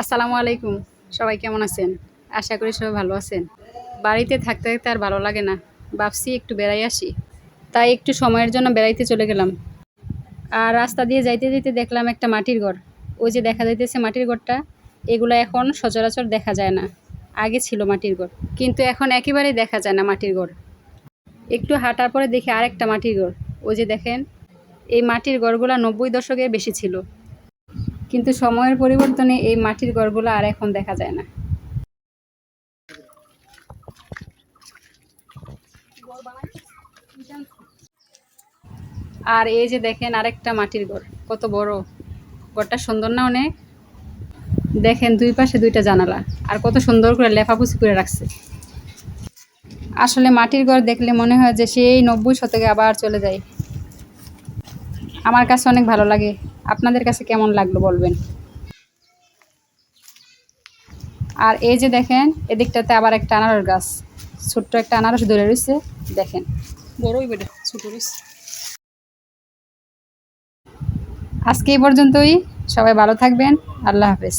আসসালামু আলাইকুম। সবাই কেমন আছেন? আশা করি সবাই ভালো আছেন। বাড়িতে থাকতে থাকতে আর ভালো লাগে না। ভাবছি একটু বেড়াই আসি। তাই একটু সময়ের জন্য বেড়াইতে চলে গেলাম। আর রাস্তা দিয়ে যাইতে যেতে দেখলাম একটা মাটির ঘর। ওই যে দেখা যাইতেছে মাটির ঘরটা, এগুলো এখন সচরাচর দেখা যায় না। আগে ছিল মাটির ঘর, কিন্তু এখন একেবারেই দেখা যায় না মাটির ঘর। একটু হাঁটার পরে দেখি আরেকটা মাটির ঘর। ওই যে দেখেন, এই মাটির ঘরগুলো নব্বই দশকের বেশি ছিল। কিন্তু সময়ের পরিবর্তনে এই মাটির গড়গুলো আর এখন দেখা যায় না। আর এই যে দেখেন আরেকটা মাটির ঘর কত বড়। ঘরটা সুন্দর না অনেক? দেখেন দুই পাশে দুইটা জানালা, আর কত সুন্দর করে লেফাপুসি করে রাখছে। আসলে মাটির ঘর দেখলে মনে হয় যে সেই নব্বই শতকে আবার চলে যায়। আমার কাছে অনেক ভালো লাগে। আপনাদের কাছে কেমন লাগল বলবেন? আর এই যে দেখেন এদিকটাতে আবার একটা আনারস গাছ। ছোট্ট একটা আনারস ধরে রয়েছে দেখেন। বড়ই বেটা ছোট রয়েছে। আজকে এই পর্যন্তই। সবাই ভালো থাকবেন। আল্লাহ হাফেজ।